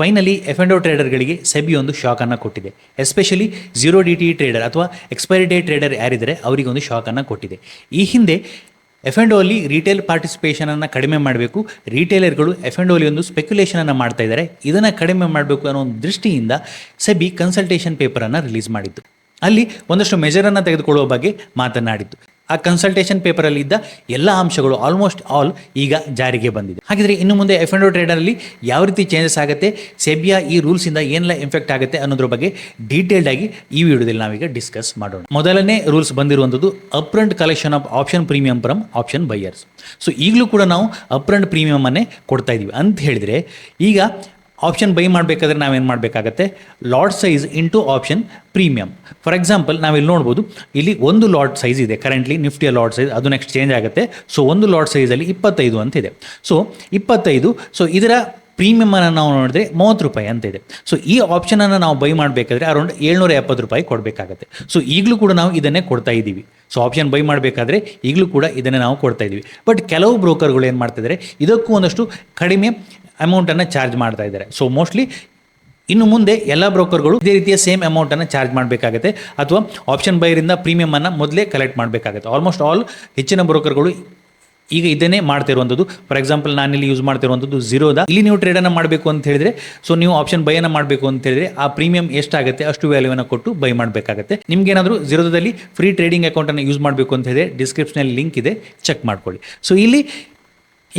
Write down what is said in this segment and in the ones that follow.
Finally F and ಟ್ರೇಡರ್ಗಳಿಗೆ ಸೆಬಿ ಒಂದು ಶಾಕನ್ನು ಕೊಟ್ಟಿದೆ. Especially zero D T trader ಅಥವಾ ಎಕ್ಸ್ಪೈರಿ ಡೇ ಟ್ರೇಡರ್ ಯಾರಿದ್ದಾರೆ ಅವರಿಗೆ ಒಂದು ಶಾಕನ್ನು ಕೊಟ್ಟಿದೆ. ಈ ಹಿಂದೆ ಎಫ್ ಆ್ಯಂಡ್ ಅಲ್ಲಿ ರಿಟೇಲ್ ಪಾರ್ಟಿಸಿಪೇಷನನ್ನು ಕಡಿಮೆ ಮಾಡಬೇಕು. ರಿಟೇಲರ್ಗಳು ಎಫ್ ಆ್ಯಂಡ್ ಓಲಿ ಒಂದು ಸ್ಪೆಕ್ಯುಲೇಷನನ್ನು ಮಾಡ್ತಾ ಇದ್ದಾರೆ. ಇದನ್ನು ಕಡಿಮೆ ಮಾಡಬೇಕು ಅನ್ನೋ ಒಂದು ದೃಷ್ಟಿಯಿಂದ ಸೆಬಿ ಕನ್ಸಲ್ಟೇಷನ್ ಪೇಪರನ್ನು ರಿಲೀಸ್ ಮಾಡಿತ್ತು ಅಲ್ಲಿ ಒಂದಷ್ಟು ಮೆಜರನ್ನು ತೆಗೆದುಕೊಳ್ಳುವ ಬಗ್ಗೆ ಮಾತನಾಡಿತ್ತು ಆ ಕನ್ಸಲ್ಟೇಷನ್ ಪೇಪರಲ್ಲಿ ಇದ್ದ ಎಲ್ಲ ಅಂಶಗಳು ಆಲ್ಮೋಸ್ಟ್ ಆಲ್ ಈಗ ಜಾರಿಗೆ ಬಂದಿದೆ. ಹಾಗಿದ್ರೆ ಇನ್ನು ಮುಂದೆ ಎಫ್ ಟ್ರೇಡರ್ ಟ್ರೇಡರಲ್ಲಿ ಯಾವ ರೀತಿ ಚೇಂಜಸ್ ಆಗುತ್ತೆ ಸೆಬಿಯಾ ಈ ರೂಲ್ಸಿಂದ ಏನೆಲ್ಲ ಇಂಫೆಕ್ಟ್ ಆಗುತ್ತೆ ಅನ್ನೋದ್ರ ಬಗ್ಗೆ ಡೀಟೇಲ್ಡ್ ಆಗಿ ಈ ವಿಡಿಯೋದಲ್ಲಿ ನಾವೀಗ ಡಿಸ್ಕಸ್ ಮಾಡೋಣ. ಮೊದಲನೇ ರೂಲ್ಸ್ ಬಂದಿರುವಂಥದ್ದು upfront collection of option premium from option buyers so ಈಗಲೂ ಕೂಡ ನಾವು ಅಪ್ರಂಟ್ ಪ್ರೀಮಿಯಮನ್ನೇ ಕೊಡ್ತಾ ಇದ್ದೀವಿ ಅಂತ ಹೇಳಿದ್ರೆ ಈಗ ಆಪ್ಷನ್ ಬೈ ಮಾಡಬೇಕಾದ್ರೆ ನಾವೇನು ಮಾಡಬೇಕಾಗತ್ತೆ? Lot size into option premium for example ನಾವಿಲ್ಲಿ ನೋಡ್ಬೋದು, ಇಲ್ಲಿ ಒಂದು ಲಾಟ್ ಸೈಜ್ ಇದೆ. ಕರೆಂಟ್ಲಿ ನಿಫ್ಟಿಯ ಲಾಟ್ ಸೈಜ್ ಅದು ನೆಕ್ಸ್ಟ್ ಚೇಂಜ್ ಆಗುತ್ತೆ. ಸೊ ಒಂದು ಲಾಟ್ ಸೈಜಲ್ಲಿ ಇಪ್ಪತ್ತೈದು ಅಂತ ಇದೆ. ಸೊ ಇಪ್ಪತ್ತೈದು ಸೊ ಇದರ ಪ್ರೀಮಿಯಮನ್ನು ನಾವು ನೋಡಿದ್ರೆ ಮೂವತ್ತು ರೂಪಾಯಿ ಅಂತ ಇದೆ. ಸೊ ಈ ಆಪ್ಷನನ್ನು ನಾವು ಬೈ ಮಾಡಬೇಕಾದ್ರೆ ಅರೌಂಡ್ ಏಳ್ನೂರ ಎಪ್ಪತ್ತು ರೂಪಾಯಿ ಕೊಡಬೇಕಾಗತ್ತೆ. ಸೊ ಈಗಲೂ ಕೂಡ ನಾವು ಇದನ್ನೇ ಕೊಡ್ತಾ ಇದ್ದೀವಿ. ಸೊ ಆಪ್ಷನ್ ಬೈ ಮಾಡಬೇಕಾದ್ರೆ ಈಗಲೂ ಕೂಡ ಇದನ್ನೇ ನಾವು ಕೊಡ್ತಾ ಇದ್ದೀವಿ. ಬಟ್ ಕೆಲವು ಬ್ರೋಕರ್ಗಳು ಏನು ಮಾಡ್ತಿದ್ದಾರೆ, ಇದಕ್ಕೂ ಒಂದಷ್ಟು ಕಡಿಮೆ ಅಮೌಂಟನ್ನು ಚಾರ್ಜ್ ಮಾಡ್ತಾ ಇದ್ದಾರೆ. ಸೊ ಮೋಸ್ಟ್ಲಿ ಇನ್ನು ಮುಂದೆ ಎಲ್ಲ ಬ್ರೋಕರ್ಗಳು ಇದೇ ರೀತಿಯ ಸೇಮ್ ಅಮೌಂಟನ್ನು ಚಾರ್ಜ್ ಮಾಡಬೇಕಾಗುತ್ತೆ ಅಥವಾ ಆಪ್ಷನ್ ಬೈರಿಂದ ಪ್ರೀಮಿಯಮನ್ನು ಮೊದಲೇ ಕಲೆಕ್ಟ್ ಮಾಡಬೇಕಾಗುತ್ತೆ. ಆಲ್ಮೋಸ್ಟ್ ಆಲ್ ಹೆಚ್ಚಿನ ಬ್ರೋಕರ್ಗಳು ಈಗ ಇದನ್ನೇ ಮಾಡ್ತಿರುವಂಥದ್ದು ಫಾರ್ ಎಕ್ಸಾಂಪಲ್ ನಾನಿಲ್ಲಿ ಯೂಸ್ ಮಾಡ್ತಿರುವಂಥದ್ದು ಝೀರೋದ ಇಲ್ಲಿ ನೀವು ಟ್ರೇಡನ್ನು ಮಾಡಬೇಕು ಅಂತ ಹೇಳಿದ್ರೆ ಸೊ ನೀವು ಆಪ್ಷನ್ ಬೈಯನ್ನು ಮಾಡಬೇಕು ಅಂತ ಹೇಳಿದ್ರೆ ಆ ಪ್ರೀಮಿಯಂ ಎಷ್ಟಾಗುತ್ತೆ, ಅಷ್ಟು ವ್ಯಾಲ್ಯೂವನ್ನು ಕೊಟ್ಟು ಬೈ ಮಾಡಬೇಕಾಗುತ್ತೆ. ನಿಮ್ಗೆ ಏನಾದರೂ ಝೀರೋದಲ್ಲಿ ಫ್ರೀ ಟ್ರೇಡಿಂಗ್ ಅಕೌಂಟನ್ನು ಯೂಸ್ ಮಾಡಬೇಕು ಅಂತ ಹೇಳಿದ್ರೆ ಡಿಸ್ಕ್ರಿಪ್ಷನಲ್ಲಿ ಲಿಂಕ್ ಇದೆ. ಚೆಕ್ ಮಾಡ್ಕೊಳ್ಳಿ. ಸೊ ಇಲ್ಲಿ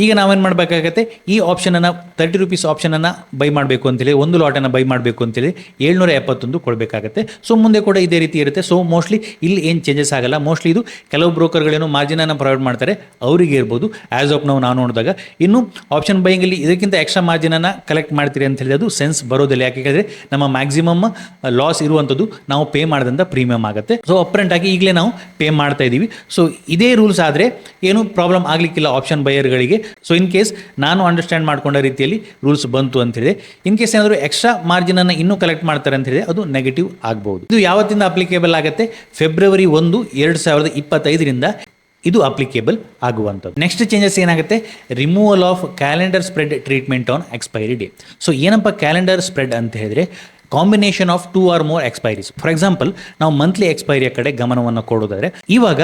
ಈಗ ನಾವೇನು ಮಾಡಬೇಕಾಗತ್ತೆ, ಈ ಆಪ್ಷನನ್ನು ತರ್ಟಿ ರುಪೀಸ್ ಆಪ್ಷನನ್ನು ಬೈ ಮಾಡಬೇಕು ಅಂತೇಳಿ, ಒಂದು ಲಾಟನ್ನು ಬೈ ಮಾಡಬೇಕು ಅಂತೇಳಿ ಏಳ್ನೂರ ಎಪ್ಪತ್ತೊಂದು ಕೊಡಬೇಕಾಗತ್ತೆ. ಸೊ ಮುಂದೆ ಕೂಡ ಇದೇ ರೀತಿ ಇರುತ್ತೆ. ಸೊ ಮೋಸ್ಟ್ಲಿ ಇಲ್ಲಿ ಏನು ಚೇಂಜಸ್ ಆಗಲ್ಲ. ಮೋಸ್ಟ್ಲಿ ಇದು ಕೆಲವು ಬ್ರೋಕರ್ಗಳೇನು ಮಾರ್ಜಿನನ್ನು ಪ್ರೊವೈಡ್ ಮಾಡ್ತಾರೆ. ಅವರಿಗೆ ಇರ್ಬೋದು. ಆ್ಯಸ್ ಆಫ್ ನಾವು ನಾನು ನೋಡಿದಾಗ ಇನ್ನು ಆಪ್ಷನ್ ಬೈಯಿಂಗಲ್ಲಿ ಇದಕ್ಕಿಂತ ಎಕ್ಸ್ಟ್ರಾ ಮಾರ್ಜಿನನ್ನು ಕಲೆಕ್ಟ್ ಮಾಡ್ತೀರಿ ಅಂತ ಹೇಳಿದ್ರೆ ಅದು ಸೆನ್ಸ್ ಬರೋದಿಲ್ಲ. ಯಾಕೆ ನಮ್ಮ ಮ್ಯಾಕ್ಸಿಮಮ್ ಲಾಸ್ ಇರುವಂಥದ್ದು ನಾವು ಪೇ ಮಾಡಿದಂಥ ಪ್ರೀಮಿಯಂ ಆಗುತ್ತೆ. ಸೊ ಅಪ್ರೆಂಟ್ ಆಗಿ ಈಗಲೇ ನಾವು ಪೇ ಮಾಡ್ತಾ ಇದ್ದೀವಿ ಸೊ ಇದೇ ರೂಲ್ಸ್ ಆದರೆ ಏನು ಪ್ರಾಬ್ಲಮ್ ಆಗಲಿಕ್ಕಿಲ್ಲ ಆಪ್ಷನ್ ಬೈಯರ್ಗಳಿಗೆ ಸೊ ಇನ್ ಕೇಸ್ ನಾನು ಅಂಡರ್ಸ್ಟ್ಯಾಂಡ್ ಮಾಡ್ಕೊಂಡ ರೀತಿಯಲ್ಲಿ ರೂಲ್ಸ್ ಬಂತು ಅಂತ ಹೇಳಿದೆ ಇನ್ ಕೇಸ್ ಏನಾದರೂ ಎಕ್ಸ್ಟ್ರಾ ಮಾರ್ಜಿನ್ ಅನ್ನು ಇನ್ನೂ ಕಲೆಕ್ಟ್ ಮಾಡ್ತಾರೆ ಅಂತ ಹೇಳಿದ್ರೆ ಅದು ನೆಗೆಟಿವ್ ಆಗಬಹುದು ಇದು ಯಾವತ್ತಿಂದ ಅಪ್ಲಿಕೇಬಲ್ ಆಗುತ್ತೆ? ಫೆಬ್ರವರಿ ಒಂದು, ಎರಡು ಸಾವಿರದ ಇಪ್ಪತ್ತೈದರಿಂದ ಇದು ಅಪ್ಲಿಕೇಬಲ್ ಆಗುವಂಥದ್ದು. ನೆಕ್ಸ್ಟ್ ಚೇಂಜಸ್ ಏನಾಗುತ್ತೆ? Removal of calendar spread treatment on expiry day so ಏನಪ್ಪ ಕ್ಯಾಲೆಂಡರ್ ಸ್ಪ್ರೆಡ್ ಅಂತ ಹೇಳಿದ್ರೆ combination of two or more expiries for example ನಾವು ಮಂತ್ಲಿ ಎಕ್ಸ್ಪೈರಿಯ ಕಡೆ ಗಮನವನ್ನು ಕೊಡೋದಾದರೆ, ಇವಾಗ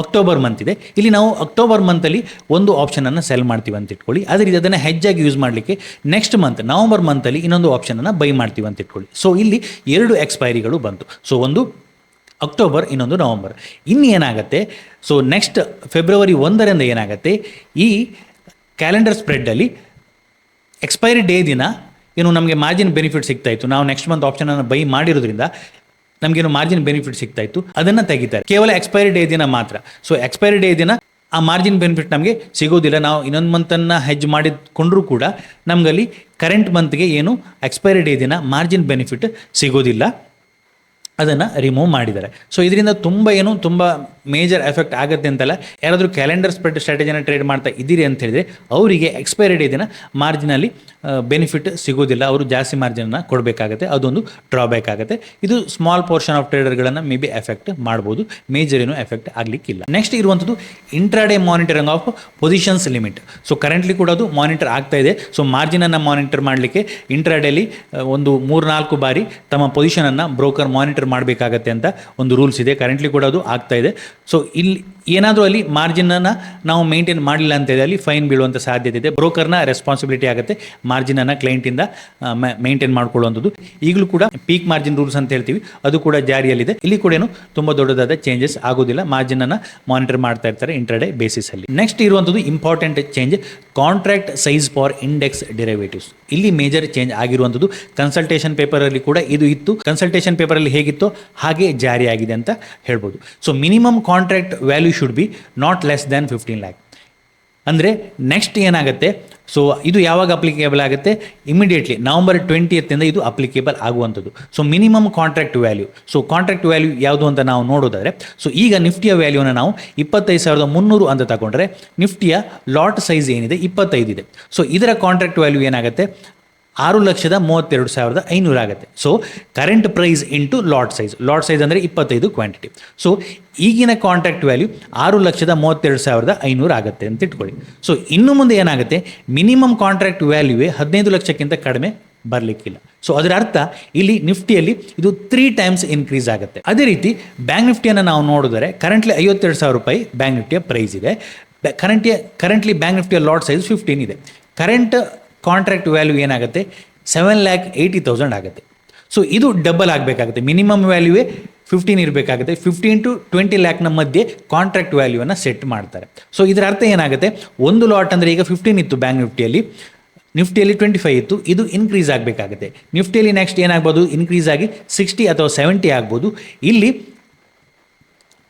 ಅಕ್ಟೋಬರ್ ಮಂತ್ ಇದೆ. ಇಲ್ಲಿ ನಾವು ಅಕ್ಟೋಬರ್ ಮಂತಲ್ಲಿ ಒಂದು ಆಪ್ಷನನ್ನು ಸೆಲ್ ಮಾಡ್ತೀವಿ ಅಂತ ಇಟ್ಕೊಳ್ಳಿ. ಆದರೆ ಇದನ್ನು ಅದನ್ನು ಹೆಚ್ಚಾಗಿ ಯೂಸ್ ಮಾಡಲಿಕ್ಕೆ ನೆಕ್ಸ್ಟ್ ಮಂತ್ ನವಂಬರ್ ಮಂತಲ್ಲಿ ಇನ್ನೊಂದು ಆಪ್ಷನನ್ನು ಬೈ ಮಾಡ್ತೀವಿ ಅಂತ ಇಟ್ಕೊಳ್ಳಿ. ಸೊ ಇಲ್ಲಿ ಎರಡು ಎಕ್ಸ್ಪೈರಿಗಳು ಬಂತು. ಸೊ ಒಂದು ಅಕ್ಟೋಬರ್ ಇನ್ನೊಂದು ನವಂಬರ್ ಇನ್ನು ಏನಾಗುತ್ತೆ? ಸೊ ನೆಕ್ಸ್ಟ್ ಫೆಬ್ರವರಿ ಒಂದರಿಂದ ಏನಾಗುತ್ತೆ? ಈ ಕ್ಯಾಲೆಂಡರ್ ಸ್ಪ್ರೆಡ್ಡಲ್ಲಿ ಎಕ್ಸ್ಪೈರಿ ಡೇ ದಿನ, ಏನು ನಮಗೆ ಮಾರ್ಜಿನ್ ಬೆನಿಫಿಟ್ ಸಿಗ್ತಾಯಿತ್ತು ನಾವು ನೆಕ್ಸ್ಟ್ ಮಂತ್ ಆಪ್ಷನನ್ನು ಬೈ ಮಾಡಿರೋದ್ರಿಂದ ನಮಗೇನು ಮಾರ್ಜಿನ್ ಬೆನಿಫಿಟ್ ಸಿಗ್ತಾ ಇತ್ತು, ಅದನ್ನು ತೆಗಿತಾರೆ. ಕೇವಲ ಎಕ್ಸ್ಪೈರಿ ಡೇ ದಿನ ಮಾತ್ರ. ಸೊ ಎಕ್ಸ್ಪೈರಿ ಡೇ ದಿನ ಆ ಮಾರ್ಜಿನ್ ಬೆನಿಫಿಟ್ ನಮಗೆ ಸಿಗೋದಿಲ್ಲ. ನಾವು ಇನ್ನೊಂದು ಮಂತನ್ನು ಹೆಜ್ ಮಾಡಿಕೊಂಡ್ರೂ ಕೂಡ ನಮಗಲ್ಲಿ ಕರೆಂಟ್ ಮಂತ್ಗೆ ಏನು ಎಕ್ಸ್ಪೈರಿ ಡೇ ದಿನ ಮಾರ್ಜಿನ್ ಬೆನಿಫಿಟ್ ಸಿಗೋದಿಲ್ಲ. ಅದನ್ನು ರಿಮೂವ್ ಮಾಡಿದ್ದಾರೆ. ಸೊ ಇದರಿಂದ ತುಂಬ ಏನು, ತುಂಬ ಮೇಜರ್ ಎಫೆಕ್ಟ್ ಆಗುತ್ತೆ ಅಂತಲ್ಲ. ಯಾರಾದರೂ ಕ್ಯಾಲೆಂಡರ್ ಸ್ಪ್ರೆಡ್ ಸ್ಟ್ರಾಟಜಿನ ಟ್ರೇಡ್ ಮಾಡ್ತಾ ಇದ್ದೀರಿ ಅಂತ ಹೇಳಿದ್ರೆ, ಅವರಿಗೆ ಎಕ್ಸ್ಪೈರಿ ಡೇ ದಿನ ಮಾರ್ಜಿನಲ್ಲಿ ಬೆನಿಫಿಟ್ ಸಿಗೋದಿಲ್ಲ. ಅವರು ಜಾಸ್ತಿ ಮಾರ್ಜಿನನ್ನು ಕೊಡಬೇಕಾಗತ್ತೆ. ಅದೊಂದು ಡ್ರಾಬ್ಯಾಕ್ ಆಗುತ್ತೆ. ಇದು ಸ್ಮಾಲ್ ಪೋರ್ಷನ್ ಆಫ್ ಟ್ರೇಡರ್ಗಳನ್ನು ಮೇ ಬಿ ಎಫೆಕ್ಟ್ ಮಾಡ್ಬೋದು. ಮೇಜರ್ ಏನು ಎಫೆಕ್ಟ್ ಆಗಲಿಕ್ಕಿಲ್ಲ. ನೆಕ್ಸ್ಟ್ ಇರುವಂಥದ್ದು intraday monitoring of positions limit so currently ಕೂಡ ಅದು ಮಾನಿಟರ್ ಆಗ್ತಾ ಇದೆ. ಸೊ ಮಾರ್ಜಿನನ್ನು ಮಾನಿಟರ್ ಮಾಡಲಿಕ್ಕೆ ಇಂಟ್ರಾಡೇಲಿ ಒಂದು ಮೂರ್ನಾಲ್ಕು ಬಾರಿ ತಮ್ಮ ಪೊಸಿಷನನ್ನು ಬ್ರೋಕರ್ ಮಾನಿಟರ್ ಮಾಡಬೇಕಾಗತ್ತೆ ಅಂತ ಒಂದು ರೂಲ್ಸ್ ಇದೆ. ಕರೆಂಟ್ಲಿ ಕೂಡ ಅದು ಆಗ್ತಾ ಇದೆ. ಸೊ ಇಲ್ಲಿ ಏನಾದರೂ ಅಲ್ಲಿ ಮಾರ್ಜಿನನ್ನು ನಾವು ಮೇಂಟೈನ್ ಮಾಡಲಿಲ್ಲ ಅಂತ ಇದೆ ಅಲ್ಲಿ ಫೈನ್ ಬೀಳುವಂಥ ಸಾಧ್ಯತೆ ಇದೆ. ಬ್ರೋಕರ್ನ ರೆಸ್ಪಾನ್ಸಿಬಿಲಿಟಿ ಆಗುತ್ತೆ ಮಾರ್ಜಿನನ್ನು ಕ್ಲೈಂಟಿಂದ ಮೇಂಟೈನ್ ಮಾಡ್ಕೊಳ್ಳುವಂಥದ್ದು. ಈಗಲೂ ಕೂಡ ಪೀಕ್ ಮಾರ್ಜಿನ್ ರೂಲ್ಸ್ ಅಂತ ಹೇಳ್ತೀವಿ. ಅದು ಕೂಡ ಜಾರಿಯಲ್ಲಿದೆ. ಇಲ್ಲಿ ಕೂಡ ಏನು ತುಂಬ ದೊಡ್ಡದಾದ ಚೇಂಜಸ್ ಆಗೋದಿಲ್ಲ. ಮಾರ್ಜಿನನ್ನು ಮಾನಿಟರ್ ಮಾಡ್ತಾ ಇರ್ತಾರೆ ಇಂಟರ್ಡೇ ಬೇಸಿಸಲ್ಲಿ ನೆಕ್ಸ್ಟ್ ಇರುವಂಥದ್ದು important change contract size for index derivatives ಇಲ್ಲಿ ಮೇಜರ್ ಚೇಂಜ್ ಆಗಿರುವಂಥದ್ದು. ಕನ್ಸಲ್ಟೇಷನ್ ಪೇಪರಲ್ಲಿ ಕೂಡ ಇದು ಇತ್ತು. ಕನ್ಸಲ್ಟೇಷನ್ ಪೇಪರಲ್ಲಿ ಹೇಗಿತ್ತು ಹಾಗೆ ಜಾರಿಯಾಗಿದೆ ಅಂತ ಹೇಳ್ಬೋದು. So minimum contract value should be not less than fifteen lakh ಅಂದರೆ ನೆಕ್ಸ್ಟ್ ಏನಾಗುತ್ತೆ? ಸೊ ಇದು ಯಾವಾಗ ಅಪ್ಲಿಕೇಬಲ್ ಆಗುತ್ತೆ? ಇಮಿಡಿಯೇಟ್ಲಿ ನವಂಬರ್ ಟ್ವೆಂಟಿಯತ್ತಿಂದ ಇದು ಅಪ್ಲಿಕೇಬಲ್ ಆಗುವಂಥದ್ದು. So minimum contract value so contract value ಯಾವುದು ಅಂತ ನಾವು ನೋಡೋದಾದರೆ ಸೊ ಈಗ ನಿಫ್ಟಿಯ ವ್ಯಾಲ್ಯೂನ ನಾವು ಇಪ್ಪತ್ತೈದು ಸಾವಿರದ ಮುನ್ನೂರು ಅಂತ ತಗೊಂಡ್ರೆ, ನಿಫ್ಟಿಯ ಲಾಟ್ ಸೈಜ್ ಏನಿದೆ? ಇಪ್ಪತ್ತೈದು ಇದೆ. ಸೊ ಇದರ ಕಾಂಟ್ರಾಕ್ಟ್ ವ್ಯಾಲ್ಯೂ ಏನಾಗುತ್ತೆ? ಆರು ಲಕ್ಷದ ಮೂವತ್ತೆರಡು ಸಾವಿರದ ಐನೂರು ಆಗುತ್ತೆ. So current price into lot size lot size ಅಂದರೆ ಇಪ್ಪತ್ತೈದು ಕ್ವಾಂಟಿಟಿ ಸೊ ಈಗಿನ ಕಾಂಟ್ರಾಕ್ಟ್ ವ್ಯಾಲ್ಯೂ ಆರು ಲಕ್ಷದ ಮೂವತ್ತೆರಡು ಸಾವಿರದ ಐನೂರು ಆಗುತ್ತೆ ಅಂತ ಇಟ್ಕೊಳ್ಳಿ. ಸೊ ಇನ್ನು ಮುಂದೆ ಏನಾಗುತ್ತೆ? ಮಿನಿಮಮ್ ಕಾಂಟ್ರಾಕ್ಟ್ ವ್ಯಾಲ್ಯೂವೇ ಹದಿನೈದು ಲಕ್ಷಕ್ಕಿಂತ ಕಡಿಮೆ ಬರಲಿಕ್ಕಿಲ್ಲ. ಸೊ ಅದರ ಅರ್ಥ ಇಲ್ಲಿ ನಿಫ್ಟಿಯಲ್ಲಿ ಇದು ತ್ರೀ ಟೈಮ್ಸ್ ಇನ್ಕ್ರೀಸ್ ಆಗುತ್ತೆ. ಅದೇ ರೀತಿ ಬ್ಯಾಂಕ್ ನಿಫ್ಟಿಯನ್ನು ನಾವು ನೋಡಿದರೆ ಕರೆಂಟ್ಲಿ ಐವತ್ತೆರಡು ಸಾವಿರ ರೂಪಾಯಿ ಬ್ಯಾಂಕ್ ನಿಫ್ಟಿಯ ಪ್ರೈಸ್ ಇದೆ. ಕರೆಂಟಿಯ ಕರೆಂಟ್ಲಿ ಬ್ಯಾಂಕ್ ನಿಫ್ಟಿಯ ಲಾಟ್ ಸೈಜ್ ಫಿಫ್ಟೀನ್ ಇದೆ. ಕರೆಂಟ್ ಕಾಂಟ್ರಾಕ್ಟ್ ವ್ಯಾಲ್ಯೂ ಏನಾಗುತ್ತೆ? ಸೆವೆನ್ ಲ್ಯಾಕ್ ಏಯ್ಟಿ ತೌಸಂಡ್ ಆಗುತ್ತೆ. ಸೊ ಇದು ಡಬಲ್ ಆಗಬೇಕಾಗುತ್ತೆ. ಮಿನಿಮಮ್ ವ್ಯಾಲ್ಯೂವೇ ಫಿಫ್ಟೀನ್ ಇರಬೇಕಾಗುತ್ತೆ. ಫಿಫ್ಟೀನ್ ಟು ಟ್ವೆಂಟಿ ಲ್ಯಾಕ್ನ ಮಧ್ಯೆ ಕಾಂಟ್ರಾಕ್ಟ್ ವ್ಯಾಲ್ಯೂವನ್ನು ಸೆಟ್ ಮಾಡ್ತಾರೆ. ಸೊ ಇದರ ಅರ್ಥ ಏನಾಗುತ್ತೆ? ಒಂದು ಲಾಟ್ ಅಂದರೆ ಈಗ ಫಿಫ್ಟೀನ್ ಇತ್ತು ಬ್ಯಾಂಕ್ ನಿಫ್ಟಿಯಲ್ಲಿ. ನಿಫ್ಟಿಯಲ್ಲಿ ಟ್ವೆಂಟಿ ಫೈವ್ ಇತ್ತು. ಇದು ಇನ್ಕ್ರೀಸ್ ಆಗಬೇಕಾಗುತ್ತೆ. ನಿಫ್ಟಿಯಲ್ಲಿ ನೆಕ್ಸ್ಟ್ ಏನಾಗ್ಬೋದು? ಇನ್ಕ್ರೀಸ್ ಆಗಿ ಸಿಕ್ಸ್ಟಿ ಅಥವಾ ಸೆವೆಂಟಿ ಆಗ್ಬೋದು. ಇಲ್ಲಿ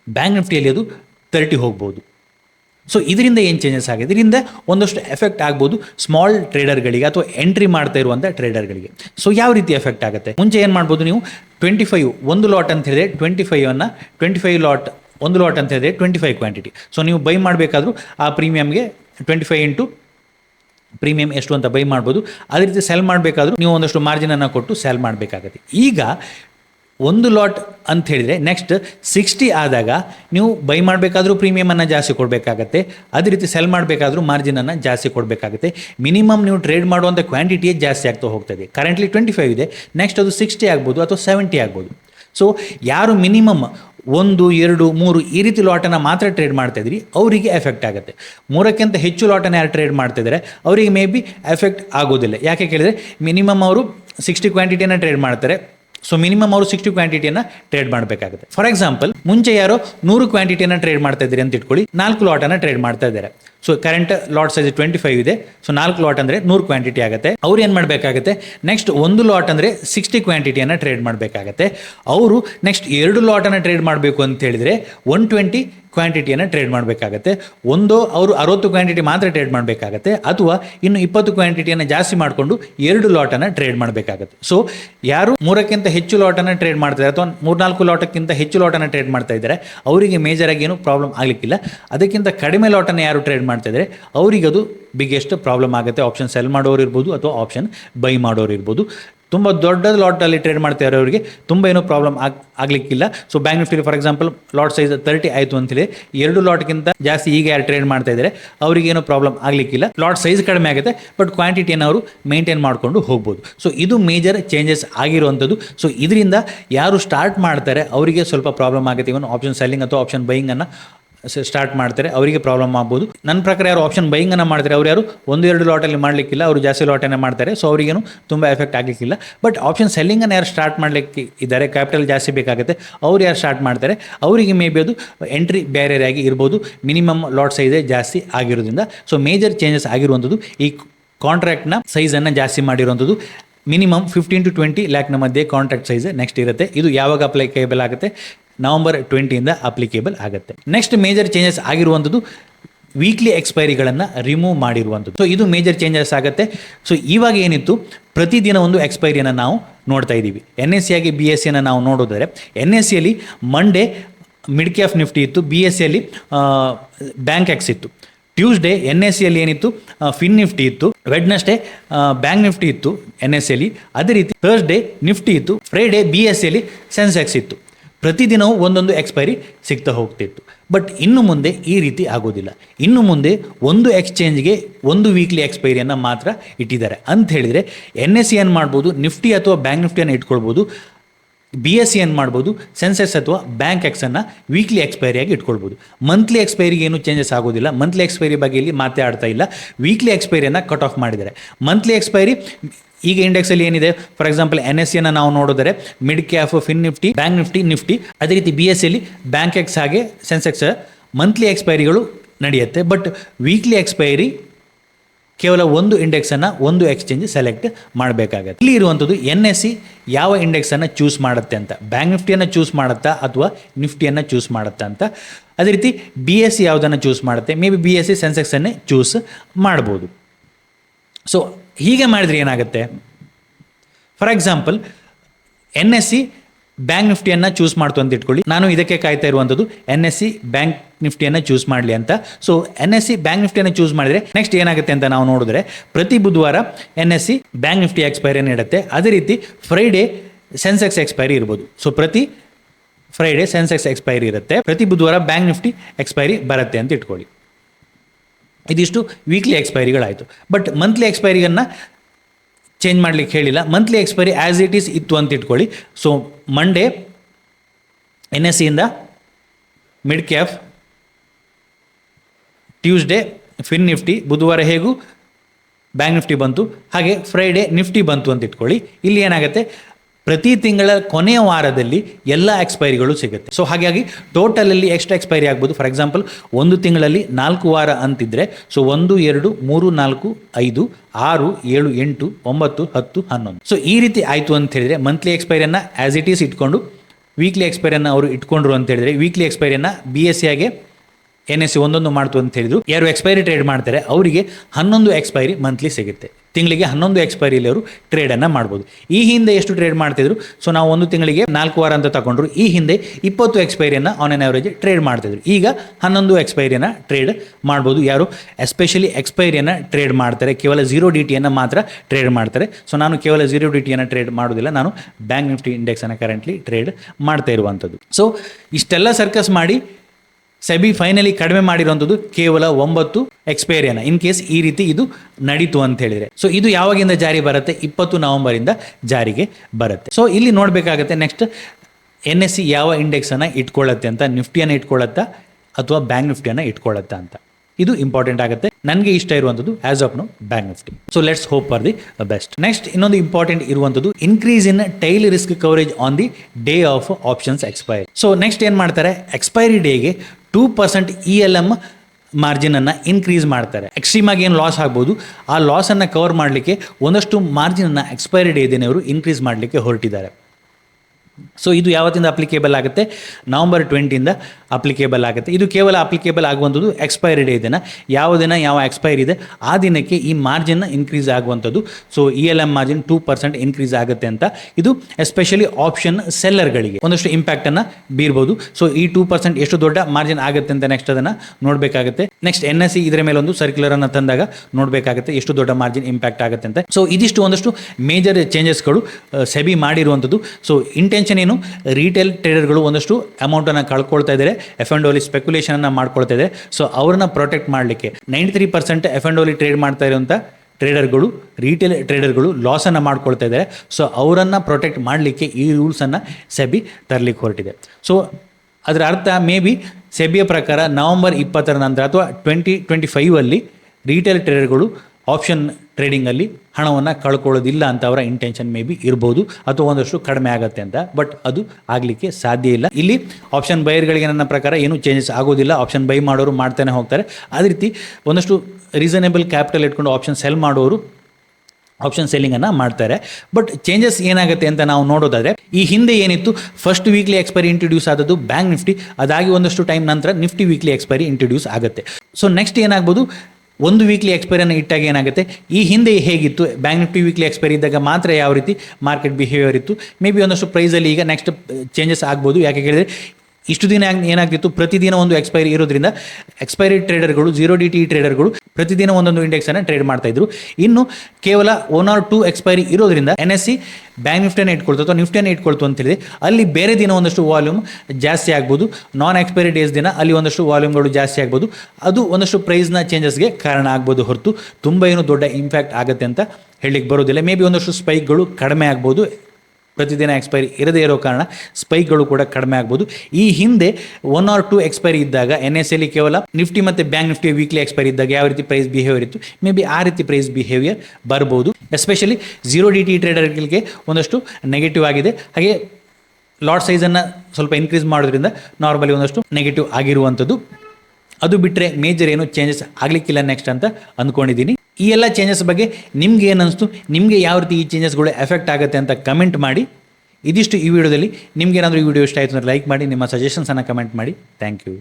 ಬ್ಯಾಂಕ್ ನಿಫ್ಟಿಯಲ್ಲಿ ಅದು ತರ್ಟಿ ಹೋಗ್ಬೋದು. ಸೊ ಇದರಿಂದ ಏನು ಚೇಂಜಸ್ ಆಗಿದೆ? ಇದರಿಂದ ಒಂದಷ್ಟು ಎಫೆಕ್ಟ್ ಆಗ್ಬೋದು ಸ್ಮಾಲ್ ಟ್ರೇಡರ್ಗಳಿಗೆ ಅಥವಾ ಎಂಟ್ರಿ ಮಾಡ್ತಾ ಇರುವಂಥ ಟ್ರೇಡರ್ಗಳಿಗೆ ಸೊ ಯಾವ ರೀತಿ ಎಫೆಕ್ಟ್ ಆಗುತ್ತೆ? ಮುಂಚೆ ಏನು ಮಾಡ್ಬೋದು ನೀವು? ಟ್ವೆಂಟಿ ಫೈವ್ ಒಂದು ಲಾಟ್ ಅಂತ ಹೇಳಿದ್ರೆ ಟ್ವೆಂಟಿ ಫೈವನ್ನು ಟ್ವೆಂಟಿ ಫೈವ್ ಲಾಟ್ ಒಂದು ಲಾಟ್ ಅಂತ ಹೇಳಿದ್ರೆ ಟ್ವೆಂಟಿ ಫೈವ್ ಕ್ವಾಂಟಿಟಿ ಸೊ ನೀವು ಬೈ ಮಾಡಬೇಕಾದ್ರೂ ಆ ಪ್ರೀಮಿಯಮ್ಗೆ ಟ್ವೆಂಟಿ ಫೈವ್ ಇಂಟು ಪ್ರೀಮಿಯಂ ಎಷ್ಟು ಅಂತ ಬೈ ಮಾಡ್ಬೋದು. ಅದೇ ರೀತಿ ಸೆಲ್ ಮಾಡಬೇಕಾದ್ರೂ ನೀವು ಒಂದಷ್ಟು ಮಾರ್ಜಿನನ್ನು ಕೊಟ್ಟು ಸೆಲ್ ಮಾಡಬೇಕಾಗತ್ತೆ. ಈಗ ಒಂದು ಲಾಟ್ ಅಂತ ಹೇಳಿದರೆ ನೆಕ್ಸ್ಟ್ ಸಿಕ್ಸ್ಟಿ ಆದಾಗ ನೀವು ಬೈ ಮಾಡಬೇಕಾದ್ರೂ ಪ್ರೀಮಿಯಮನ್ನು ಜಾಸ್ತಿ ಕೊಡಬೇಕಾಗತ್ತೆ. ಅದೇ ರೀತಿ ಸೆಲ್ ಮಾಡಬೇಕಾದ್ರೂ ಮಾರ್ಜಿನನ್ನು ಜಾಸ್ತಿ ಕೊಡಬೇಕಾಗುತ್ತೆ. ಮಿನಿಮಮ್ ನೀವು ಟ್ರೇಡ್ ಮಾಡುವಂಥ ಕ್ವಾಂಟಿಟಿಯೇ ಜಾಸ್ತಿ ಆಗ್ತಾ ಹೋಗ್ತದೆ. ಕರೆಂಟ್ಲಿ ಟ್ವೆಂಟಿ ಫೈವ್ ಇದೆ. ನೆಕ್ಸ್ಟ್ ಅದು ಸಿಕ್ಸ್ಟಿ ಆಗ್ಬೋದು ಅಥವಾ ಸೆವೆಂಟಿ ಆಗ್ಬೋದು. ಸೊ ಯಾರು ಮಿನಿಮಮ್ ಒಂದು, ಎರಡು, ಮೂರು ಈ ರೀತಿ ಲಾಟನ್ನು ಮಾತ್ರ ಟ್ರೇಡ್ ಮಾಡ್ತಾ ಇದ್ರಿ ಅವರಿಗೆ ಎಫೆಕ್ಟ್ ಆಗುತ್ತೆ. ಮೂರಕ್ಕಿಂತ ಹೆಚ್ಚು ಲಾಟನ್ನು ಯಾರು ಟ್ರೇಡ್ ಮಾಡ್ತಿದ್ದಾರೆ ಅವರಿಗೆ ಮೇ ಬಿ ಎಫೆಕ್ಟ್ ಆಗೋದಿಲ್ಲ. ಯಾಕೆ ಕೇಳಿದರೆ ಮಿನಿಮಮ್ ಅವರು ಸಿಕ್ಸ್ಟಿ ಕ್ವಾಂಟಿಟಿಯನ್ನು ಟ್ರೇಡ್ ಮಾಡ್ತಾರೆ. ಸೊ ಮಿನಿಮಮ್ ಅವರು ಸಿಕ್ಸ್ಟಿ ಕ್ವಾಂಟಿಟಿಯನ್ನು ಟ್ರೇಡ್ ಮಾಡಬೇಕಾಗುತ್ತೆ. ಫಾರ್ ಎಕ್ಸಾಂಪಲ್ ಮುಂಚೆ ಯಾರೋ ನೂರು ಕ್ವಾಂಟಿಟಿಯನ್ನು ಟ್ರೇಡ್ ಮಾಡ್ತಾ ಇದ್ದೀರಿ ಅಂತ ಇಟ್ಕೊಳ್ಳಿ, ನಾಲ್ಕು ಲಾಟನ್ನು ಟ್ರೇಡ್ ಮಾಡ್ತಾ ಇದ್ದಾರೆ. So current lot size twenty five ಇದೆ. ಸೊ ನಾಲ್ಕು ಲಾಟ್ ಅಂದರೆ ನೂರು ಕ್ವಾಂಟಿಟಿ ಆಗುತ್ತೆ. ಅವ್ರು ಏನು ಮಾಡಬೇಕಾಗುತ್ತೆ? ನೆಕ್ಸ್ಟ್ ಒಂದು ಲಾಟ್ ಅಂದರೆ ಸಿಕ್ಸ್ಟಿ ಕ್ವಾಂಟಿಟಿಯನ್ನು ಟ್ರೇಡ್ ಮಾಡಬೇಕಾಗತ್ತೆ. ಅವರು ನೆಕ್ಸ್ಟ್ ಎರಡು ಲಾಟನ್ನು ಟ್ರೇಡ್ ಮಾಡಬೇಕು ಅಂತ ಹೇಳಿದರೆ ಒನ್ ಟ್ವೆಂಟಿ ಕ್ವಾಂಟಿಟಿಯನ್ನು ಟ್ರೇಡ್ ಮಾಡಬೇಕಾಗತ್ತೆ. ಒಂದು, ಅವರು ಅರವತ್ತು ಕ್ವಾಂಟಿಟಿ ಮಾತ್ರ ಟ್ರೇಡ್ ಮಾಡಬೇಕಾಗತ್ತೆ. ಅಥವಾ ಇನ್ನು ಇಪ್ಪತ್ತು ಕ್ವಾಂಟಿಟಿಯನ್ನು ಜಾಸ್ತಿ ಮಾಡಿಕೊಂಡು ಎರಡು ಲಾಟನ್ನು ಟ್ರೇಡ್ ಮಾಡಬೇಕಾಗತ್ತೆ. ಸೊ ಯಾರು ಮೂರಕ್ಕಿಂತ ಹೆಚ್ಚು ಲಾಟನ್ನು ಟ್ರೇಡ್ ಮಾಡ್ತಾರೆ ಅಥವಾ ಮೂರ್ನಾಲ್ಕು ಲಾಟಕ್ಕಿಂತ ಹೆಚ್ಚು ಲಾಟನ್ನು ಟ್ರೇಡ್ ಮಾಡ್ತಾ ಇದ್ದಾರೆ, ಅವರಿಗೆ ಮೇಜರಾಗಿ ಏನು ಪ್ರಾಬ್ಲಮ್ ಆಗಲಿಕ್ಕಿಲ್ಲ. ಅದಕ್ಕಿಂತ ಕಡಿಮೆ ಲಾಟನ್ನು ಯಾರು ಟ್ರೇಡ್ ಮಾಡ್ತಾ ಇದ್ದಾರೆ, ಅವರಿಗದು ಬಿಗ್ಗೆಸ್ಟ್ ಪ್ರಾಬ್ಲಮ್ ಆಗುತ್ತೆ. ಆಪ್ಷನ್ ಸೆಲ್ ಮಾಡೋರು ಇರ್ಬೋದು ಅಥವಾ ಆಪ್ಷನ್ ಬೈ ಮಾಡೋರು ಇರ್ಬೋದು ತುಂಬ ದೊಡ್ಡ ಲಾಟಲ್ಲಿ ಟ್ರೇಡ್ ಮಾಡ್ತಾ ಇರೋರಿಗೆ ತುಂಬ ಏನೂ ಪ್ರಾಬ್ಲಮ್ ಆಗ್, ಆಗಲಿಕ್ಕಿಲ್ಲ. So bank ನಿಫ್ಟಿಲಿ for example lot size thirty ಆಯಿತು ಅಂತೇಳಿ ಎರಡು ಲಾಟ್ಗಿಂತ ಜಾಸ್ತಿ ಈಗ ಯಾರು ಟ್ರೇಡ್ ಮಾಡ್ತಾ ಇದ್ದಾರೆ ಅವರಿಗೇನು ಪ್ರಾಬ್ಲಮ್ ಆಗಲಿಕ್ಕಿಲ್ಲ. ಲಾಟ್ ಸೈಜ್ ಕಡಿಮೆ ಆಗುತ್ತೆ ಬಟ್ ಕ್ವಾಂಟಿಟಿಯನ್ನು ಅವರು ಮೇಂಟೈನ್ ಮಾಡಿಕೊಂಡು ಹೋಗ್ಬೋದು. ಸೊ ಇದು ಮೇಜರ್ ಚೇಂಜಸ್ ಆಗಿರುವಂಥದ್ದು. ಸೊ ಇದರಿಂದ ಯಾರು ಸ್ಟಾರ್ಟ್ ಮಾಡ್ತಾರೆ, ಅವರಿಗೆ ಸ್ವಲ್ಪ ಪ್ರಾಬ್ಲಮ್ ಆಗುತ್ತೆ. ಇವನ್ ಆಪ್ಷನ್ ಸೆಲ್ಲಿಂಗ್ ಅಥವಾ ಆಪ್ಷನ್ ಬೈಯಿಂಗನ್ನು ಸ್ಟಾರ್ಟ್ ಮಾಡ್ತಾರೆ, ಅವರಿಗೆ ಪ್ರಾಬ್ಲಮ್ ಆಗ್ಬೋದು. ನನ್ನ ಪ್ರಕಾರ ಯಾರು ಆಪ್ಷನ್ ಬೈಯಿಂಗನ್ನು ಮಾಡ್ತಾರೆ, ಅವ್ರು ಯಾರು ಒಂದು, ಎರಡು ಲಾಟಲ್ಲಿ ಮಾಡಲಿಕ್ಕಿಲ್ಲ, ಅವರು ಜಾಸ್ತಿ ಲಾಟನ್ನು ಮಾಡ್ತಾರೆ. ಸೊ ಅವರಿಗೇನು ತುಂಬ ಎಫೆಕ್ಟ್ ಆಗಲಿಕ್ಕಿಲ್ಲ. ಬಟ್ ಆಪ್ಷನ್ ಸೆಲ್ಲಿಂಗನ್ನು ಯಾರು ಸ್ಟಾರ್ಟ್ ಮಾಡಲಿಕ್ಕೆ ಇದ್ದಾರೆ ಕ್ಯಾಪಿಟಲ್ ಜಾಸ್ತಿ ಬೇಕಾಗುತ್ತೆ, ಅವ್ರು ಯಾರು ಸ್ಟಾರ್ಟ್ ಮಾಡ್ತಾರೆ, ಅವರಿಗೆ ಮೇ ಬಿ ಅದು ಎಂಟ್ರಿ ಬ್ಯಾರಿಯರ್ ಆಗಿ ಇರ್ಬೋದು. ಮಿನಿಮಮ್ ಲಾಟ್ ಸೈಜೇ ಜಾಸ್ತಿ ಆಗಿರೋದ್ರಿಂದ. ಸೊ ಮೇಜರ್ ಚೇಂಜಸ್ ಆಗಿರುವಂಥದ್ದು, ಈ ಕಾಂಟ್ರಾಕ್ಟ್ನ ಸೈಜನ್ನು ಜಾಸ್ತಿ ಮಾಡಿರುವಂಥದ್ದು. ಮಿನಿಮಮ್ ಫಿಫ್ಟೀನ್ ಟು ಟ್ವೆಂಟಿ ಲ್ಯಾಕ್ನ ಮಧ್ಯೆ ಕಾಂಟ್ರಾಕ್ಟ್ ಸೈಜ್ ನೆಕ್ಸ್ಟ್ ಇರುತ್ತೆ. ಇದು ಯಾವಾಗ ಅಪ್ಲೈ ಕೇಬಲ್ ಆಗುತ್ತೆ? ನವಂಬರ್ ಟ್ವೆಂಟಿಯಿಂದ ಅಪ್ಲಿಕೇಬಲ್ ಆಗುತ್ತೆ. ನೆಕ್ಸ್ಟ್ ಮೇಜರ್ ಚೇಂಜಸ್ ಆಗಿರುವಂಥದ್ದು ವೀಕ್ಲಿ ಎಕ್ಸ್ಪೈರಿಗಳನ್ನು ರಿಮೂವ್ ಮಾಡಿರುವಂಥದ್ದು ಸೊ ಇದು ಮೇಜರ್ ಚೇಂಜಸ್ ಆಗುತ್ತೆ. ಸೊ ಇವಾಗ ಏನಿತ್ತು? ಪ್ರತಿದಿನ ಒಂದು ಎಕ್ಸ್ಪೈರಿಯನ್ನು ನಾವು ನೋಡ್ತಾ ಇದ್ದೀವಿ. ಎನ್ ಎಸ್ ಸಿ ಆಗಿ ಬಿ ಎಸ್ ಸಿಯನ್ನು ನಾವು ನೋಡೋದಾದರೆ ಎನ್ ಎಸ್ ಸಿಯಲ್ಲಿ ಮಂಡೇ ಮಿಡ್ ಕ್ಯಾಫ್ ನಿಫ್ಟಿ ಇತ್ತು ಬಿ ಎಸ್ ಸಿಯಲ್ಲಿ ಬ್ಯಾಂಕ್ ಎಕ್ಸ್ ಇತ್ತು. ಟ್ಯೂಸ್ಡೇ ಎನ್ ಎಸ್ ಸಿಯಲ್ಲಿ ಏನಿತ್ತು? ಫಿನ್ ನಿಫ್ಟಿ ಇತ್ತು. ವೆಡ್ನೆಸ್ಡೇ ಬ್ಯಾಂಕ್ ನಿಫ್ಟಿ ಇತ್ತು ಎನ್ ಎಸ್ ಸಿಯಲ್ಲಿ ಅದೇ ರೀತಿ ಥರ್ಸ್ಡೇ ನಿಫ್ಟಿ ಇತ್ತು. ಫ್ರೈಡೇ ಬಿ ಎಸ್ ಸಿಯಲ್ಲಿ ಸೆನ್ಸೆಕ್ಸ್ ಇತ್ತು. ಪ್ರತಿದಿನವೂ ಒಂದೊಂದು ಎಕ್ಸ್ಪೈರಿ ಸಿಗ್ತಾ ಹೋಗ್ತಿತ್ತು. ಬಟ್ ಇನ್ನು ಮುಂದೆ ಈ ರೀತಿ ಆಗೋದಿಲ್ಲ. ಇನ್ನು ಮುಂದೆ ಒಂದು ಎಕ್ಸ್ಚೇಂಜ್ಗೆ ಒಂದು ವೀಕ್ಲಿ ಎಕ್ಸ್ಪೈರಿಯನ್ನು ಮಾತ್ರ ಇಟ್ಟಿದ್ದಾರೆ. ಅಂತ ಹೇಳಿದರೆ ಎನ್ ಎಸ್ ಸಿ ಏನು ಮಾಡ್ಬೋದು? ನಿಫ್ಟಿ ಅಥವಾ ಬ್ಯಾಂಕ್ ನಿಫ್ಟಿಯನ್ನು ಇಟ್ಕೊಳ್ಬೋದು. ಬಿ ಎಸ್ ಸಿ ಏನು ಮಾಡ್ಬೋದು? ಸೆನ್ಸೆಕ್ಸ್ ಅಥವಾ ಬ್ಯಾಂಕ್ ಎಕ್ಸನ್ನು ವೀಕ್ಲಿ ಎಕ್ಸ್ಪೈರಿಯಾಗಿ ಇಟ್ಕೊಳ್ಬೋದು. ಮಂತ್ಲಿ ಎಕ್ಸ್ಪೈರಿಗೆ ಏನು ಚೇಂಜಸ್ ಆಗೋದಿಲ್ಲ. ಮಂತ್ಲಿ ಎಕ್ಸ್ಪೈರಿ ಬಗ್ಗೆ ಇಲ್ಲಿ ಮಾತಾಡ್ತಾ ಇಲ್ಲ. ವೀಕ್ಲಿ ಎಕ್ಸ್ಪೈರಿಯನ್ನು ಕಟ್ ಆಫ್ ಮಾಡಿದ್ದಾರೆ. ಮಂತ್ಲಿ ಎಕ್ಸ್ಪೈರಿ ಈಗ ಇಂಡೆಕ್ಸಲ್ಲಿ ಏನಿದೆ? ಫಾರ್ ಎಕ್ಸಾಂಪಲ್ ಎನ್ ಎಸ್ ಸಿಯನ್ನು ನಾವು ನೋಡಿದರೆ mid cap fin Nifty bank Nifty Nifty ಅದೇ ರೀತಿ ಬಿ ಎಸ್ ಸಿಯಲ್ಲಿ ಬ್ಯಾಂಕ್ ಎಕ್ಸ್ ಹಾಗೆ ಸೆನ್ಸೆಕ್ಸ್ ಮಂತ್ಲಿ ಎಕ್ಸ್ಪೈರಿಗಳು ನಡೆಯುತ್ತೆ. ಬಟ್ ವೀಕ್ಲಿ ಎಕ್ಸ್ಪೈರಿ ಕೇವಲ ಒಂದು ಇಂಡೆಕ್ಸನ್ನು ಒಂದು ಎಕ್ಸ್ಚೇಂಜ್ ಸೆಲೆಕ್ಟ್ ಮಾಡಬೇಕಾಗತ್ತೆ. ಇಲ್ಲಿ ಇರುವಂಥದ್ದು ಎನ್ ಎಸ್ ಸಿ ಯಾವ ಇಂಡೆಕ್ಸನ್ನು ಚೂಸ್ ಮಾಡುತ್ತೆ ಅಂತ. ಬ್ಯಾಂಕ್ ನಿಫ್ಟಿಯನ್ನು ಚೂಸ್ ಮಾಡುತ್ತಾ ಅಥವಾ ನಿಫ್ಟಿಯನ್ನು ಚೂಸ್ ಮಾಡುತ್ತಾ ಅಂತ. ಅದೇ ರೀತಿ ಬಿ ಎಸ್ ಸಿ ಯಾವುದನ್ನು ಚೂಸ್ ಮಾಡುತ್ತೆ? May be B S C ಸೆನ್ಸೆಕ್ಸನ್ನೇ ಚೂಸ್ ಮಾಡ್ಬೋದು. ಸೊ ಹೀಗೆ ಮಾಡಿದ್ರೆ ಏನಾಗುತ್ತೆ? For example N S C bank ನಿಫ್ಟಿಯನ್ನು choose ಮಾಡ್ತು ಅಂತ ಇಟ್ಕೊಳ್ಳಿ. ನಾನು ಇದಕ್ಕೆ ಕಾಯ್ತಾ ಇರುವಂಥದ್ದು ಎನ್ ಎಸ್ ಸಿ ಬ್ಯಾಂಕ್ ನಿಫ್ಟಿಯನ್ನು ಚೂಸ್ ಮಾಡಲಿ ಅಂತ. So N S C bank ನಿಫ್ಟಿಯನ್ನು choose ಮಾಡಿದರೆ ನೆಕ್ಸ್ಟ್ ಏನಾಗುತ್ತೆ ಅಂತ ನಾವು ನೋಡಿದ್ರೆ ಪ್ರತಿ ಬುಧವಾರ N S C bank Nifty expiry ನೀಡುತ್ತೆ. ಅದೇ ರೀತಿ ಫ್ರೈಡೇ ಸೆನ್ಸೆಕ್ಸ್ ಎಕ್ಸ್ಪೈರಿ ಇರ್ಬೋದು. ಸೊ ಪ್ರತಿ ಫ್ರೈಡೇ ಸೆನ್ಸೆಕ್ಸ್ ಎಕ್ಸ್ಪೈರಿ ಇರುತ್ತೆ. ಪ್ರತಿ ಬುಧವಾರ ಬ್ಯಾಂಕ್ ನಿಫ್ಟಿ ಎಕ್ಸ್ಪೈರಿ ಬರುತ್ತೆ ಅಂತ ಇಟ್ಕೊಳ್ಳಿ. ಇದಿಷ್ಟು ವೀಕ್ಲಿ ಎಕ್ಸ್ಪೈರಿಗಳಾಯಿತು ಬಟ್ ಮಂತ್ಲಿ ಎಕ್ಸ್ಪೈರಿಯನ್ನು ಚೇಂಜ್ ಮಾಡಲಿಕ್ಕೆ ಹೇಳಿಲ್ಲ. Monthly expiry as it is ಇತ್ತು ಅಂತ ಇಟ್ಕೊಳ್ಳಿ. So Monday N S ಸಿಯಿಂದ mid cap Tuesday fin Nifty ಬುಧವಾರ ಹೇಗೂ ಬ್ಯಾಂಕ್ ನಿಫ್ಟಿ ಬಂತು. ಹಾಗೆ ಫ್ರೈಡೇ ನಿಫ್ಟಿ ಬಂತು ಅಂತ ಇಟ್ಕೊಳ್ಳಿ. ಇಲ್ಲಿ ಏನಾಗುತ್ತೆ? ಪ್ರತಿ ತಿಂಗಳ ಕೊನೆಯ ವಾರದಲ್ಲಿ ಎಲ್ಲ ಎಕ್ಸ್ಪೈರಿಗಳು ಸಿಗುತ್ತೆ. ಸೊ ಹಾಗಾಗಿ ಟೋಟಲಲ್ಲಿ ಎಷ್ಟು ಎಕ್ಸ್ಪೈರಿ ಆಗ್ಬೋದು. ಫಾರ್ ಎಕ್ಸಾಂಪಲ್ ಒಂದು ತಿಂಗಳಲ್ಲಿ ನಾಲ್ಕು ವಾರ ಅಂತಿದ್ರೆ ಸೊ ಒಂದು, ಎರಡು, ಮೂರು, ನಾಲ್ಕು, ಐದು, ಆರು, ಏಳು, ಎಂಟು, ಒಂಬತ್ತು, ಹತ್ತು, ಹನ್ನೊಂದು. ಸೊ ಈ ರೀತಿ ಆಯಿತು ಅಂತ ಹೇಳಿದ್ರೆ ಮಂತ್ಲಿ ಎಕ್ಸ್ಪೈರಿಯನ್ನು ಆ್ಯಸ್ ಇಟ್ ಈಸ್ ಇಟ್ಕೊಂಡು ವೀಕ್ಲಿ ಎಕ್ಸ್ಪೈರಿಯನ್ನು ಅವರು ಇಟ್ಕೊಂಡ್ರು ಅಂತ ಹೇಳಿದ್ರೆ ವೀಕ್ಲಿ ಎಕ್ಸ್ಪೈರಿಯನ್ನ ಬಿ ಎಸ್ ಸಿ ಆಗಿ ಎನ್ ಎಸ್ ಸಿ ಒಂದೊಂದು ಮಾಡ್ತು ಅಂತ ಹೇಳಿದ್ರು. ಯಾರು ಎಕ್ಸ್ಪೈರಿ ಟ್ರೇಡ್ ಮಾಡ್ತಾರೆ, ಅವರಿಗೆ ಹನ್ನೊಂದು ಎಕ್ಸ್ಪೈರಿ ಮಂತ್ಲಿ ಸಿಗುತ್ತೆ. ತಿಂಗಳಿಗೆ ಹನ್ನೊಂದು ಎಕ್ಸ್ಪೈರಿಲಿ ಅವರು ಟ್ರೇಡನ್ನು ಮಾಡ್ಬೋದು. ಈ ಹಿಂದೆ ಎಷ್ಟು ಟ್ರೇಡ್ ಮಾಡ್ತಿದ್ರು? ಸೊ ನಾವು ಒಂದು ತಿಂಗಳಿಗೆ ನಾಲ್ಕು ವಾರ ಅಂತ ತಗೊಂಡ್ರು. ಈ ಹಿಂದೆ ಇಪ್ಪತ್ತು ಎಕ್ಸ್ಪೈರಿಯನ್ನು ಆನ್ ಆನ್ ಆವರೇಜ್ ಟ್ರೇಡ್ ಮಾಡ್ತಿದ್ರು. ಈಗ ಹನ್ನೊಂದು ಎಕ್ಸ್ಪೈರಿಯನ್ನು ಟ್ರೇಡ್ ಮಾಡ್ಬೋದು ಯಾರು? ಎಸ್ಪೆಷಲಿ ಎಕ್ಸ್ಪೈರಿಯನ್ನು ಟ್ರೇಡ್ ಮಾಡ್ತಾರೆ. ಕೇವಲ ಝೀರೋ ಡಿ ಟಿಯನ್ನು ಮಾತ್ರ ಟ್ರೇಡ್ ಮಾಡ್ತಾರೆ. ಸೊ ನಾನು ಕೇವಲ ಝೀರೋ ಡಿ ಟಿಯನ್ನು ಟ್ರೇಡ್ ಮಾಡೋದಿಲ್ಲ ನಾನು ಬ್ಯಾಂಕ್ ನಿಫ್ಟಿ ಇಂಡೆಕ್ಸನ್ನು ಕರೆಂಟ್ಲಿ ಟ್ರೇಡ್ ಮಾಡ್ತಾ ಇರುವಂಥದ್ದು. ಸೊ ಇಷ್ಟೆಲ್ಲ ಸರ್ಕಸ್ ಮಾಡಿ ಸೆಬಿ ಫೈನಲಿ ಕಡಿಮೆ ಮಾಡಿರುವಂಥದ್ದು ಕೇವಲ ಒಂಬತ್ತು ಎಕ್ಸ್ಪೈರಿಯನ್ನ ಇನ್ ಕೇಸ್ ಈ ರೀತಿ ಇದು ನಡೀತು ಅಂತ ಹೇಳಿದ್ರೆ. ಸೊ ಇದು ಯಾವಾಗಿಂದ ಜಾರಿ ಬರುತ್ತೆ? ಇಪ್ಪತ್ತು ನವೆಂಬರಿಂದ ಜಾರಿಗೆ ಬರುತ್ತೆ. ಸೊ ಇಲ್ಲಿ ನೋಡಬೇಕಾಗತ್ತೆ ನೆಕ್ಸ್ಟ್ ಎನ್ ಎಸ್ ಸಿ ಯಾವ ಇಂಡೆಕ್ಸನ್ನು ಇಟ್ಕೊಳ್ಳುತ್ತೆ ಅಂತ ನಿಫ್ಟಿಯನ್ನು ಇಟ್ಕೊಳ್ಳುತ್ತಾ, ಅಥವಾ ಬ್ಯಾಂಕ್ ನಿಫ್ಟಿಯನ್ನು ಇಟ್ಕೊಳ್ಳುತ್ತಾ ಅಂತ. ಇದು ಇಂಪಾರ್ಟೆಂಟ್ ಆಗುತ್ತೆ. ನನಗೆ ಇಷ್ಟ ಇರುವಂಥದ್ದು as of now bank Nifty so let's hope for the best next ಇನ್ನೊಂದು ಇಂಪಾರ್ಟೆಂಟ್ ಇರುವಂಥದ್ದು increase in tail risk coverage on the day of options expiry so next ಏನು ಮಾಡ್ತಾರೆ? ಎಕ್ಸ್ಪೈರಿ ಡೇಗೆ two percent E L M ಮಾರ್ಜಿನನ್ನು increase ಮಾಡ್ತಾರೆ. Extreme ಆಗಿ ಏನು loss ಆಗ್ಬೋದು? ಆ ಲಾಸನ್ನು ಕವರ್ ಮಾಡಲಿಕ್ಕೆ ಒಂದಷ್ಟು ಮಾರ್ಜಿನನ್ನು ಎಕ್ಸ್ಪೈರಿ ಡೇ ದಿನ ಇನ್ಕ್ರೀಸ್ ಮಾಡಲಿಕ್ಕೆ ಹೊರಟಿದ್ದಾರೆ. ಸೊ ಇದು ಯಾವತ್ತಿಂದ ಅಪ್ಲಿಕೇಬಲ್ ಆಗುತ್ತೆ? ನವಂಬರ್ ಟ್ವೆಂಟಿಯಿಂದ ಅಪ್ಲಿಕೇಬಲ್ ಆಗುತ್ತೆ. ಇದು ಕೇವಲ ಅಪ್ಲಿಕೇಬಲ್ ಆಗುವಂಥದ್ದು ಎಕ್ಸ್ಪೈರಿ ಡೇ ದಿನ. ಯಾವ ದಿನ ಯಾವ ಎಕ್ಸ್ಪೈರಿ ಇದೆ? ಆ ದಿನಕ್ಕೆ ಈ ಮಾರ್ಜಿನ್ ಇನ್ಕ್ರೀಸ್ ಆಗುವಂಥದ್ದು. So E L M margin two percent increase ಆಗುತ್ತೆ ಅಂತ. ಇದು ಎಸ್ಪೆಷಲಿ ಆಪ್ಷನ್ ಸೆಲ್ಲರ್ಗಳಿಗೆ ಒಂದಷ್ಟು ಇಂಪ್ಯಾಕ್ಟನ್ನು ಬೀರ್ಬೋದು. ಸೊ ಈ ಟೂ ಪರ್ಸೆಂಟ್ ಎಷ್ಟು ದೊಡ್ಡ ಮಾರ್ಜಿನ್ ಆಗುತ್ತೆ ಅಂತ ನೆಕ್ಸ್ಟ್ ಅದನ್ನು ನೋಡಬೇಕಾಗುತ್ತೆ. ನೆಕ್ಸ್ಟ್ ಎನ್ ಎಸ್ ಸಿ ಇದರ ಮೇಲೆ ಒಂದು ಸರ್ಕ್ಯುಲರ್ ಅನ್ನು ತಂದಾಗ ನೋಡಬೇಕಾಗುತ್ತೆ ಎಷ್ಟು ದೊಡ್ಡ ಮಾರ್ಜಿನ್ ಇಂಪ್ಯಾಕ್ಟ್ ಆಗುತ್ತೆ ಅಂತ. ಸೊ ಇದಿಷ್ಟು ಒಂದಷ್ಟು ಮೇಜರ್ ಚೇಂಜಸ್ಗಳು ಸೆಬಿ ಮಾಡಿರುವಂಥದ್ದು. ಸೊ ಇಂಟೆನ್ಷನ್ ಏನು? ರೀಟೇಲ್ ಟ್ರೇಡರ್ಗಳು ಒಂದಷ್ಟು ಅಮೌಂಟನ್ನು ಕಳ್ಕೊಳ್ತಾ ಇದ್ದಾರೆ ಎಫ್ ಅಂಡ್ ಓಲಿ ಸ್ಪೆಕ್ಯುಲೇಷನನ್ನು ಮಾಡ್ಕೊಳ್ತಾ ಇದ್ದಾರೆ ಸೊ ಅವ್ರನ್ನ ಪ್ರೊಟೆಕ್ಟ್ ಮಾಡಲಿಕ್ಕೆ ninety three percent F and Oli trade ಮಾಡ್ತಾ ಇರುವಂಥ ಟ್ರೇಡರ್ಗಳು ರೀಟೇಲ್ ಟ್ರೇಡರ್ಗಳು ಲಾಸನ್ನು ಮಾಡ್ಕೊಳ್ತಾ ಇದ್ದಾರೆ ಸೊ ಅವರನ್ನು ಪ್ರೊಟೆಕ್ಟ್ ಮಾಡಲಿಕ್ಕೆ ಈ ರೂಲ್ಸನ್ನು ಸೆಬಿ ತರಲಿಕ್ಕೆ ಹೊರಟಿದೆ. ಸೊ ಅದರ ಅರ್ಥ ಮೇ ಬಿ ಸೆಬಿಯ ಪ್ರಕಾರ ನವೆಂಬರ್ ಇಪ್ಪತ್ತರ ನಂತರ ಅಥವಾ ಟ್ವೆಂಟಿ ಟ್ವೆಂಟಿ ಫೈವಲ್ಲಿ ರೀಟೇಲ್ ಟ್ರೇಡರ್ಗಳು ಆಪ್ಷನ್ ಟ್ರೇಡಿಂಗಲ್ಲಿ ಹಣವನ್ನು ಕಳ್ಕೊಳ್ಳೋದಿಲ್ಲ ಅಂತ ಅವರ ಇಂಟೆನ್ಷನ್ ಮೇ ಬಿ ಇರ್ಬೋದು. ಅಥವಾ ಒಂದಷ್ಟು ಕಡಿಮೆ ಆಗುತ್ತೆ ಅಂತ. ಬಟ್ ಅದು ಆಗಲಿಕ್ಕೆ ಸಾಧ್ಯ ಇಲ್ಲ. ಇಲ್ಲಿ ಆಪ್ಷನ್ ಬೈಯರ್ಗಳಿಗೆ ನನ್ನ ಪ್ರಕಾರ ಏನೂ ಚೇಂಜಸ್ ಆಗೋದಿಲ್ಲ. ಆಪ್ಷನ್ ಬೈ ಮಾಡೋರು ಮಾಡ್ತಾನೆ ಹೋಗ್ತಾರೆ. ಅದೇ ರೀತಿ ಒಂದಷ್ಟು ರೀಸನೇಬಲ್ ಕ್ಯಾಪಿಟಲ್ ಇಟ್ಕೊಂಡು ಆಪ್ಷನ್ ಸೆಲ್ ಮಾಡೋರು ಆಪ್ಷನ್ ಸೆಲ್ಲಿಂಗನ್ನು ಮಾಡ್ತಾರೆ. ಬಟ್ ಚೇಂಜಸ್ ಏನಾಗುತ್ತೆ ಅಂತ ನಾವು ನೋಡೋದಾದರೆ, ಈ ಹಿಂದೆ ಏನಿತ್ತು? ಫಸ್ಟ್ ವೀಕ್ಲಿ ಎಕ್ಸ್ಪೈರಿ ಇಂಟ್ರೊಡ್ಯೂಸ್ ಆದದ್ದು ಬ್ಯಾಂಕ್ ನಿಫ್ಟಿ ಅದಾಗಿ ಒಂದಷ್ಟು ಟೈಮ್ ನಂತರ ನಿಫ್ಟಿ ವೀಕ್ಲಿ ಎಕ್ಸ್ಪೈರಿ ಇಂಟ್ರೊಡ್ಯೂಸ್ ಆಗುತ್ತೆ. ಸೊ ನೆಕ್ಸ್ಟ್ ಏನಾಗ್ಬೋದು? ಒಂದು ವೀಕ್ಲಿ ಎಕ್ಸ್ಪೈರಿಯನ್ನು ಇಟ್ಟಾಗ ಏನಾಗುತ್ತೆ? ಈ ಹಿಂದೆ ಹೇಗಿತ್ತು? ಬ್ಯಾಂಕ್ ನಿಫ್ಟಿ ವೀಕ್ಲಿ ಎಕ್ಸ್ಪೈರಿ ಇದ್ದಾಗ ಮಾತ್ರ ಯಾವ ರೀತಿ ಮಾರ್ಕೆಟ್ ಬಿಹೇವಿಯರ್ ಇತ್ತು? ಮೇ ಬಿ ಒಂದಷ್ಟು ಪ್ರೈಸಲ್ಲಿ ಈಗ ನೆಕ್ಸ್ಟ್ ಚೇಂಜಸ್ ಆಗ್ಬೋದು. ಯಾಕೆ ಕೇಳಿದರೆ ಇಷ್ಟು ದಿನ ಏನಾಗ್ತಿತ್ತು? ಪ್ರತಿದಿನ ಒಂದು ಎಕ್ಸ್ಪೈರಿ ಇರೋದ್ರಿಂದ ಎಕ್ಸ್ಪೈರಿ ಟ್ರೇಡರ್ಗಳು ಜೀರೋ ಡಿ ಟಿ ಟ್ರೇಡರ್ಗಳು ಪ್ರತಿದಿನ ಒಂದೊಂದು ಇಂಡೆಕ್ಸನ್ನು ಟ್ರೇಡ್ ಮಾಡ್ತಾ ಇದ್ರು. ಇನ್ನು ಕೇವಲ ಒನ್ ಆರ್ ಟೂ ಎಕ್ಸ್ಪೈರಿ ಇರೋದ್ರಿಂದ ಎನ್ ಎಸ್ ಸಿ ಬ್ಯಾಂಕ್ ನಿಫ್ಟಿಯನ್ನು ಇಟ್ಕೊಳ್ತು ಅಥವಾ ನಿಫ್ಟಿಯನ್ನು ಇಟ್ಕೊಳ್ತು ಅಂತ ಹೇಳಿದ್ರೆ ಅಲ್ಲಿ ಬೇರೆ ದಿನ ಒಂದಷ್ಟು ವಾಲ್ಯೂಮ್ ಜಾಸ್ತಿ ಆಗ್ಬೋದು. ನಾನ್ ಎಕ್ಸ್ಪೈರಿ ಡೇಸ್ ದಿನ ಅಲ್ಲಿ ಒಂದಷ್ಟು ವಾಲ್ಯೂಮ್ಗಳು ಜಾಸ್ತಿ ಆಗ್ಬೋದು. ಅದು ಒಂದಷ್ಟು ಪ್ರೈಸ್ನ ಚೇಂಜಸ್ಗೆ ಕಾರಣ ಆಗ್ಬೋದು ಹೊರತು. ತುಂಬ ಏನು ದೊಡ್ಡ ಇಂಪ್ಯಾಕ್ಟ್ ಆಗುತ್ತೆ ಅಂತ ಹೇಳಲಿಕ್ಕೆ ಬರೋದಿಲ್ಲ. ಮೇ ಬಿ ಒಂದಷ್ಟು ಸ್ಪೈಕ್ಗಳು ಕಡಿಮೆ ಆಗ್ಬೋದು. ಪ್ರತಿದಿನ ಎಕ್ಸ್ಪೈರಿ ಇರದೇ ಇರೋ ಕಾರಣ ಸ್ಪೈಕ್ಗಳು ಕೂಡ ಕಡಿಮೆ ಆಗ್ಬೋದು. ಈ ಹಿಂದೆ ಒನ್ ಆರ್ ಟು ಎಕ್ಸ್ಪೈರಿ ಇದ್ದಾಗ ಎನ್ ಎಸ್ ಎಲ್ಲಿ ಕೇವಲ ನಿಫ್ಟಿ ಮತ್ತು ಬ್ಯಾಂಕ್ ನಿಫ್ಟಿ ವೀಕ್ಲಿ ಎಕ್ಸ್ಪೈರಿ ಇದ್ದಾಗ ಯಾವ ರೀತಿ ಪ್ರೈಸ್ ಬಿಹೇವಿಯರ್ ಇತ್ತು? ಮೇ ಬಿ ಆ ರೀತಿ ಪ್ರೈಸ್ ಬಿಹೇವಿಯರ್ ಬರ್ಬೋದು. ಎಸ್ಪೆಷಲಿ ಝೀರೋ ಡಿ ಟಿ ಟ್ರೇಡರ್ಗಳಿಗೆ ಒಂದಷ್ಟು ನೆಗೆಟಿವ್ ಆಗಿದೆ. ಹಾಗೆ ಲಾಟ್ ಸೈಜನ್ನು ಸ್ವಲ್ಪ ಇನ್ಕ್ರೀಸ್ ಮಾಡೋದ್ರಿಂದ ನಾರ್ಮಲಿ ಒಂದಷ್ಟು ನೆಗೆಟಿವ್ ಆಗಿರುವಂಥದ್ದು. ಅದು ಬಿಟ್ಟರೆ ಮೇಜರ್ ಏನು ಚೇಂಜಸ್ ಆಗಲಿಕ್ಕಿಲ್ಲ ನೆಕ್ಸ್ಟ್ ಅಂತ ಅಂದ್ಕೊಂಡಿದ್ದೀನಿ ಈ ಎಲ್ಲ ಚೇಂಜಸ್ ಬಗ್ಗೆ ನಿಮ್ಗೆ ಏನು ಅನಿಸ್ತು? ನಿಮಗೆ ಯಾವ ರೀತಿ ಈ ಚೇಂಜಸ್ಗಳು ಎಫೆಕ್ಟ್ ಆಗುತ್ತೆ ಅಂತ ಕಮೆಂಟ್ ಮಾಡಿ. ಇದಿಷ್ಟು ಈ ವಿಡಿಯೋದಲ್ಲಿ. ನಿಮ್ಗೆ ಏನಾದರೂ ಈ ವಿಡಿಯೋ ಇಷ್ಟ ಆಯಿತು ಅಂದರೆ ಲೈಕ್ ಮಾಡಿ, ನಿಮ್ಮ ಸಜೆಷನ್ಸನ್ನು ಕಮೆಂಟ್ ಮಾಡಿ. Thank you